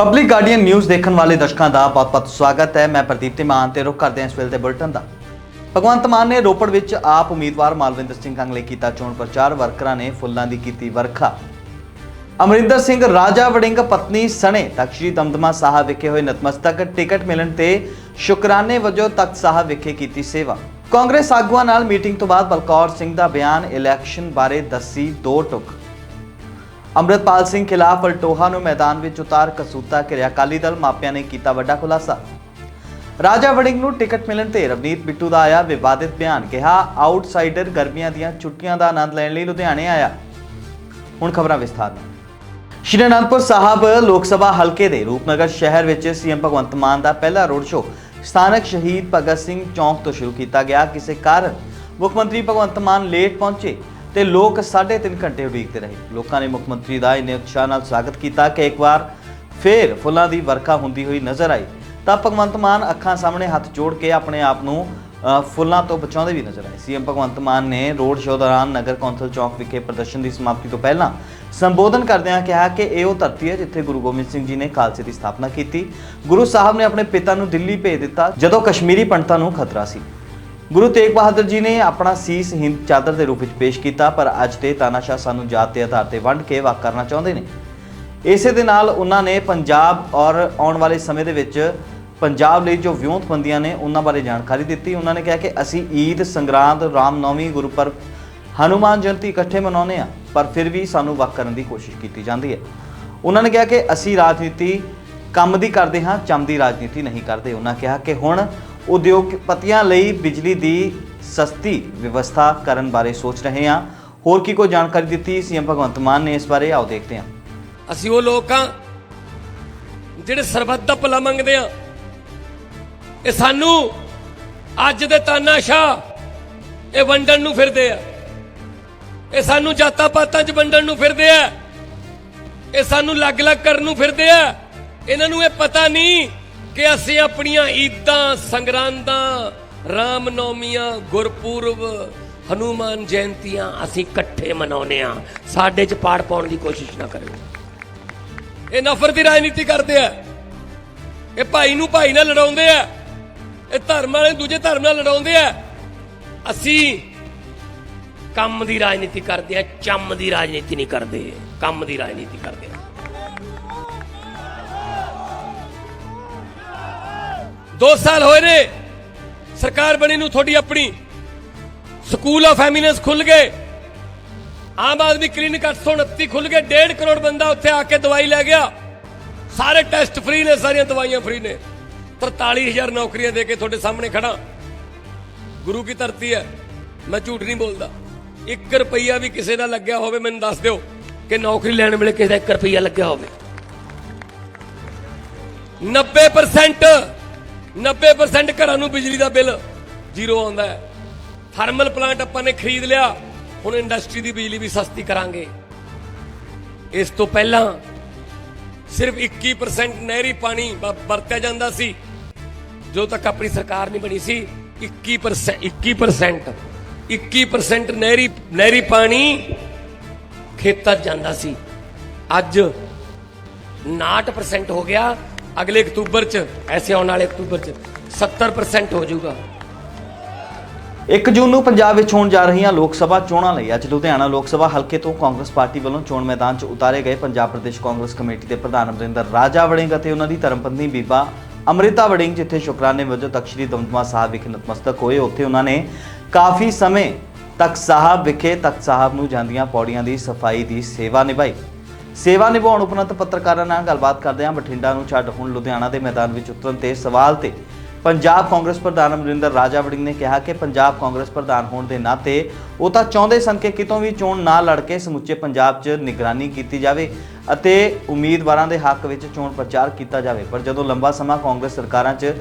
Public guardian news ਦੇਖਣ ਵਾਲੇ ਦਰਸ਼ਕਾਂ ਦਾ ਬਹੁਤ-ਬਹੁਤ ਸਵਾਗਤ ਹੈ। ਮੈਂ ਪ੍ਰਦੀਪ ਧੀਮਾਨ ਤੇ ਰੁਕ ਕਰਦੇ ਹਾਂ ਇਸ ਵੇਲੇ ਦੇ ਬੁਲਟਨ ਦਾ। ਭਗਵੰਤ ਮਾਨ ਨੇ ਰੋਪੜ ਵਿੱਚ ਆਪ ਉਮੀਦਵਾਰ ਮਾਲਵਿੰਦਰ ਸਿੰਘ ਕੰਗ ਲਈ ਕੀਤਾ ਚੋਣ ਪ੍ਰਚਾਰ। ਵਰਕਰਾਂ ਨੇ ਫੁੱਲਾਂ ਦੀ ਕੀਤੀ ਵਰਖਾ। ਅਮਰਿੰਦਰ ਸਿੰਘ ਰਾਜਾ ਵੜਿੰਗ ਪਤਨੀ ਸਣੇ ਤਖਤ ਸ੍ਰੀ ਦਮਦਮਾ ਸਾਹਿਬ ਵਿਖੇ ਹੋਏ ਨਤਮਸਤਕ ਟਿਕਟ ਮਿਲਣ ਤੇ ਸ਼ੁਕਰਾਨੇ ਵਜੋਂ ਤਖਤ ਸਾਹਿਬ ਵਿਖੇ ਕੀਤੀ ਸੇਵਾ। ਕਾਂਗਰਸ ਆਗੂਆਂ ਨਾਲ ਮੀਟਿੰਗ ਤੋਂ ਬਾਅਦ ਬਲਕੌਰ ਸਿੰਘ ਦਾ ਬਿਆਨ ਇਲੈਕਸ਼ਨ ਬਾਰੇ ਦੱਸੀ ਦੋ ਟੁਕ। ਅੰਮ੍ਰਿਤਪਾਲ ਸਿੰਘ ਖਿਲਾਫ ਅਲਟੋਹਾ ਨੂੰ ਮੈਦਾਨ ਵਿੱਚ ਉਤਾਰ ਕਸੂਤਾ ਕਿਰਿਆ ਅਕਾਲੀ ਦਲ ਮਾਪਿਆਂ ਨੇ ਕੀਤਾ ਵੱਡਾ ਖੁਲਾਸਾ। ਰਾਜਾ ਵੜਿੰਗ ਨੂੰ ਟਿਕਟ ਮਿਲਣ ਤੇ ਰਵਨੀਤ ਬਿੱਟੂ ਦਾ ਆਇਆ ਵਿਵਾਦਿਤ ਬਿਆਨ, ਕਿਹਾ, ਆਊਟਸਾਈਡਰ ਗਰਮੀਆਂ ਦੀਆਂ ਛੁੱਟੀਆਂ ਦਾ ਆਨੰਦ ਲੈਣ ਲਈ ਲੁਧਿਆਣੇ ਆਇਆ। ਹੁਣ ਖਬਰਾਂ ਵਿਸਥਾਰ ਨਾਲ ਸ਼੍ਰੀ ਅਨੰਦਪੁਰ ਸਾਹਿਬ ਲੋਕ ਸਭਾ ਹਲਕੇ ਦੇ ਰੂਪਨਗਰ ਸ਼ਹਿਰ ਵਿੱਚ ਸੀਐਮ ਭਗਵੰਤ ਮਾਨ ਦਾ ਪਹਿਲਾ ਰੋਡ ਸ਼ੋਅ ਸਥਾਨਕ ਸ਼ਹੀਦ ਭਗਤ ਸਿੰਘ ਚੌਂਕ ਤੋਂ ਸ਼ੁਰੂ ਕੀਤਾ ਗਿਆ। ਕਿਸੇ ਕਾਰਨ ਮੁੱਖ ਮੰਤਰੀ ਭਗਵੰਤ ਮਾਨ ਲੇਟ ਪਹੁੰਚੇ। ਤੇ ਲੋਕ 3.5 ਘੰਟੇ ਉਡੀਕਦੇ ਰਹੇ। ਲੋਕਾਂ ਨੇ ਮੁੱਖ ਮੰਤਰੀ ਦਾ ਇੰਨੇ ਉਤਸ਼ਾਹ ਨਾਲ ਸਵਾਗਤ ਕੀਤਾ ਕਿ ਇੱਕ ਵਾਰ ਫੇਰ ਫੁੱਲਾਂ ਦੀ ਵਰਖਾ ਹੁੰਦੀ ਹੋਈ ਨਜ਼ਰ ਆਈ। ਤਾਂ ਭਗਵੰਤ ਮਾਨ ਅੱਖਾਂ ਸਾਹਮਣੇ ਹੱਥ ਜੋੜ ਕੇ ਆਪਣੇ ਆਪ ਨੂੰ ਫੁੱਲਾਂ ਤੋਂ ਬਚਾਉਂਦੇ ਵੀ ਨਜ਼ਰ ਆਏ। ਸੀਐਮ ਭਗਵੰਤ ਮਾਨ ਨੇ ਰੋਡ ਸ਼ੋਅ ਦੌਰਾਨ ਨਗਰ ਕੌਂਸਲ ਚੌਕ ਵਿਖੇ ਪ੍ਰਦਰਸ਼ਨ ਦੀ ਸਮਾਪਤੀ ਤੋਂ ਪਹਿਲਾਂ ਸੰਬੋਧਨ ਕਰਦਿਆਂ ਕਿਹਾ ਕਿ ਇਹ ਉਹ ਧਰਤੀ ਹੈ ਜਿੱਥੇ ਗੁਰੂ ਗੋਬਿੰਦ ਸਿੰਘ ਜੀ ਨੇ ਖਾਲਸੇ ਦੀ ਸਥਾਪਨਾ ਕੀਤੀ। ਗੁਰੂ ਸਾਹਿਬ ਨੇ ਆਪਣੇ ਪਿਤਾ ਨੂੰ ਦਿੱਲੀ ਭੇਜ ਦਿੱਤਾ ਜਦੋਂ ਕਸ਼ਮੀਰੀ ਪੰਡਤਾਂ ਨੂੰ ਖਤਰਾ ਸੀ। ਗੁਰੂ ਤੇਗ ਬਹਾਦਰ ਜੀ ਨੇ ਆਪਣਾ ਸੀਸ ਹਿੰਦ ਚਾਦਰ ਦੇ ਰੂਪ ਵਿੱਚ ਪੇਸ਼ ਕੀਤਾ, ਪਰ ਅੱਜ ਦੇ ਤਾਨਾਸ਼ਾਹ ਸਾਨੂੰ ਜਾਤ ਦੇ ਆਧਾਰ ਤੇ ਵੰਡ ਕੇ ਵੱਖ ਕਰਨਾ ਚਾਹੁੰਦੇ ਨੇ। ਇਸੇ ਦੇ ਨਾਲ ਉਹਨਾਂ ਨੇ ਪੰਜਾਬ ਔਰ ਆਉਣ ਵਾਲੇ ਸਮੇਂ ਦੇ ਵਿੱਚ ਪੰਜਾਬ ਲਈ ਜੋ ਵਿਉਂਤਬੰਦੀਆਂ ਨੇ, ਉਹਨਾਂ ਬਾਰੇ ਜਾਣਕਾਰੀ ਦਿੱਤੀ। ਉਹਨਾਂ ਨੇ ਕਿਹਾ ਕਿ ਅਸੀਂ ਈਦ, ਸੰਗਰਾਂਦ, ਰਾਮਨੌਮੀ, ਗੁਰਪੁਰਬ, ਹਨੂਮਾਨ ਜਯੰਤੀ ਇਕੱਠੇ ਮਨਾਉਂਦੇ ਆ ਪਰ ਫਿਰ ਵੀ ਸਾਨੂੰ ਵੱਖ ਕਰਨ ਦੀ ਕੋਸ਼ਿਸ਼ ਕੀਤੀ ਜਾਂਦੀ ਹੈ। ਉਹਨਾਂ ਨੇ ਕਿਹਾ ਕਿ ਅਸੀਂ ਰਾਜਨੀਤੀ ਕੰਮ ਦੀ ਕਰਦੇ ਹਾਂ, ਚੰਮ ਦੀ ਰਾਜਨੀਤੀ ਨਹੀਂ ਕਰਦੇ। ਉਹਨਾਂ ਕਿਹਾ ਕਿ ਹੁਣ ਉਦਯੋਗਪਤੀਆਂ ਲਈ ਬਿਜਲੀ ਦੀ ਸਸਤੀ ਵਿਵਸਥਾ ਕਰਨ ਬਾਰੇ ਸੋਚ ਰਹੇ ਹਾਂ। ਹੋਰ ਕੀ ਕੋਈ ਜਾਣਕਾਰੀ ਦਿੱਤੀ ਸੀਐਮ ਭਗਵੰਤ ਮਾਨ ਨੇ ਇਸ ਬਾਰੇ? ਆਓ ਦੇਖਦੇ ਹਾਂ। ਅਸੀਂ ਉਹ ਲੋਕ ਆ ਜਿਹੜੇ ਸਰਬੱਤ ਦਾ ਭਲਾ ਮੰਗਦੇ ਆ ਇਹ ਸਾਨੂੰ ਅੱਜ ਦੇ ਤਾਨਾਸ਼ਾਹ ਇਹ ਵੰਡਣ ਨੂੰ ਫਿਰਦੇ ਆ। ਇਹ ਸਾਨੂੰ ਜਾਤਾਂ ਪਾਤਾਂ 'ਚ ਵੰਡਣ ਨੂੰ ਫਿਰਦੇ ਆ। ਇਹ ਸਾਨੂੰ ਲੱਗ-ਲੱਗ ਕਰਨ ਨੂੰ ਫਿਰਦੇ ਆ। ਇਹਨਾਂ ਨੂੰ ਇਹ ਪਤਾ ਨਹੀਂ ਕਿ ਅਸੀਂ ਆਪਣੀਆਂ ਈਦਾਂ, ਸੰਗਰਾਂਦਾਂ, ਰਾਮਨੌਮੀਆਂ, ਗੁਰਪੁਰਬ, ਹਨੂਮਾਨ ਜਯੰਤੀਆਂ ਅਸੀਂ ਇਕੱਠੇ ਮਨਾਉਨੇ ਆ ਸਾਡੇ 'ਚ ਪਾੜ ਪਾਉਣ ਦੀ ਕੋਸ਼ਿਸ਼ ਨਾ ਕਰਿਓ। ਇਹ ਨਫ਼ਰਤ ਦੀ ਰਾਜਨੀਤੀ ਕਰਦੇ ਆ। ਇਹ ਭਾਈ ਨੂੰ ਭਾਈ ਨਾਲ ਲੜਾਉਂਦੇ ਆ। ਇਹ ਧਰਮ ਵਾਲੇ ਦੂਜੇ ਧਰਮ ਨਾਲ ਲੜਾਉਂਦੇ ਆ। ਅਸੀਂ ਕੰਮ ਦੀ ਰਾਜਨੀਤੀ ਕਰਦੇ ਆ, ਚੰਮ ਦੀ ਰਾਜਨੀਤੀ ਨਹੀਂ ਕਰਦੇ। ਕੰਮ ਦੀ ਰਾਜਨੀਤੀ ਕਰਦੇ ਆ। ਦੋ ਸਾਲ ਹੋਏ ਨੇ। ਸਰਕਾਰ ਬਣੀ ਨੂੰ ਤੁਹਾਡੀ ਆਪਣੀ। ਸਕੂਲ ਆਫ ਐਮੀਨੈਂਸ ਖੁੱਲ ਗਏ। ਆਮ ਆਦਮੀ ਕਲੀਨਿਕ 829 ਖੁੱਲ ਗਏ। 1.5 ਕਰੋੜ ਬੰਦਾ ਉੱਥੇ ਆ ਕੇ ਦਵਾਈ ਲੈ ਗਿਆ। ਸਾਰੇ ਟੈਸਟ ਫ੍ਰੀ ਨੇ, ਸਾਰੀਆਂ ਦਵਾਈਆਂ ਫ੍ਰੀ ਨੇ। 43000 ਨੌਕਰੀਆਂ ਦੇ ਕੇ ਤੁਹਾਡੇ ਸਾਹਮਣੇ ਖੜਾ ਗੁਰੂ ਕੀ ਧਰਤੀ ਹੈ। ਮੈਂ ਝੂਠ ਨਹੀਂ ਬੋਲਦਾ। 1 ਰੁਪਈਆ ਵੀ ਕਿਸੇ ਦਾ ਲੱਗਿਆ ਹੋਵੇ, ਮੈਨੂੰ ਦੱਸ ਦਿਓ ਕਿ ਨੌਕਰੀ ਲੈਣ ਵੇਲੇ ਕਿਸੇ ਦਾ 1 ਰੁਪਈਆ ਲੱਗਿਆ ਹੋਵੇ। 90% 90% ਘਰਾਂ ਨੂੰ ਬਿਜਲੀ ਦਾ ਬਿੱਲ ਜ਼ੀਰੋ ਆਉਂਦਾ ਹੈ। ਥਰਮਲ ਪਲਾਂਟ ਆਪਾਂ ਨੇ ਖਰੀਦ ਲਿਆ, ਹੁਣ ਇੰਡਸਟਰੀ ਦੀ ਬਿਜਲੀ ਵੀ ਸਸਤੀ ਕਰਾਂਗੇ। ਇਸ ਤੋਂ ਪਹਿਲਾਂ ਸਿਰਫ 21% ਨਹਿਰੀ ਪਾਣੀ ਵਰਤਿਆ ਜਾਂਦਾ ਸੀ। ਜੋ ਤੱਕ ਆਪਣੀ ਸਰਕਾਰ ਨਹੀਂ ਬਣੀ ਸੀ 21% 21% 21% ਨਹਿਰੀ ਨਹਿਰੀ ਪਾਣੀ ਖੇਤਾਂ 'ਚ ਜਾਂਦਾ ਸੀ। ਅੱਜ 59% ਹੋ ਗਿਆ ਅਗਲੇ ਅਕਤੂਬਰ 'ਚ, ਐਸੇ ਆਉਣ ਵਾਲੇ ਅਕਤੂਬਰ 'ਚ 70% ਹੋ ਜਾਊਗਾ। 1 ਜੂਨ ਨੂੰ ਪੰਜਾਬ ਵਿੱਚ ਹੋਣ ਜਾ ਰਹੀਆਂ ਲੋਕ ਸਭਾ ਚੋਣਾਂ ਲਈ ਅੱਜ ਲੁਧਿਆਣਾ ਲੋਕ ਸਭਾ ਹਲਕੇ ਤੋਂ ਕਾਂਗਰਸ ਪਾਰਟੀ ਵੱਲੋਂ ਚੋਣ ਮੈਦਾਨ 'ਚ ਉਤਾਰੇ ਗਏ ਪੰਜਾਬ ਪ੍ਰਦੇਸ਼ ਕਾਂਗਰਸ ਕਮੇਟੀ ਦੇ ਪ੍ਰਧਾਨ ਅਮਰਿੰਦਰ ਰਾਜਾ ਵੜਿੰਗ ਅਤੇ ਉਹਨਾਂ ਦੀ ਧਰਮਪਤਨੀ ਬੀਬਾ ਅੰਮ੍ਰਿਤਾ ਵੜਿੰਗ, ਜਿੱਥੇ ਸ਼ੁਕਰਾਨੇ ਵਜੋਂ ਤਖਤ ਦਮਦਮਾ ਸਾਹਿਬ ਵਿਖੇ ਨਤਮਸਤਕ ਹੋਏ। ਉੱਥੇ ਉਹਨਾਂ ਨੇ ਕਾਫੀ ਸਮੇਂ ਤੱਕ ਸਾਹਿਬ ਵਿਖੇ ਤਖਤ ਸਾਹਿਬ ਨੂੰ ਜਾਂਦੀਆਂ ਪੌੜੀਆਂ ਦੀ ਸਫ਼ਾਈ ਦੀ ਸੇਵਾ ਨਿਭਾਈ। ਸੇਵਾ ਨਿਭਾਉਣ ਉਪਰੰਤ ਪੱਤਰਕਾਰਾਂ ਨਾਲ ਗੱਲਬਾਤ ਕਰਦਿਆਂ ਬਠਿੰਡਾ ਨੂੰ ਛੱਡ ਹੁਣ ਲੁਧਿਆਣਾ ਦੇ ਮੈਦਾਨ ਵਿੱਚ ਉਤਰਨ ਤੇ ਸਵਾਲ ਤੇ ਪੰਜਾਬ ਕਾਂਗਰਸ ਪ੍ਰਧਾਨ ਅਮਰਿੰਦਰ ਰਾਜਾ ਵੜਿੰਗ ਨੇ ਕਿਹਾ ਕਿ ਪੰਜਾਬ ਕਾਂਗਰਸ ਪ੍ਰਧਾਨ ਹੋਣ ਦੇ ਨਾਤੇ ਉਹ ਤਾਂ ਚਾਹੁੰਦੇ ਸਨ ਕਿ ਕਿਤੋਂ ਵੀ ਚੋਣ ਨਾ ਲੜ ਕੇ ਸਮੁੱਚੇ ਪੰਜਾਬ 'ਚ ਨਿਗਰਾਨੀ ਕੀਤੀ ਜਾਵੇ ਅਤੇ ਉਮੀਦਵਾਰਾਂ ਦੇ ਹੱਕ ਵਿੱਚ ਚੋਣ ਪ੍ਰਚਾਰ ਕੀਤਾ ਜਾਵੇ। ਪਰ ਜਦੋਂ ਲੰਬਾ ਸਮਾਂ ਕਾਂਗਰਸ ਸਰਕਾਰਾਂ 'ਚ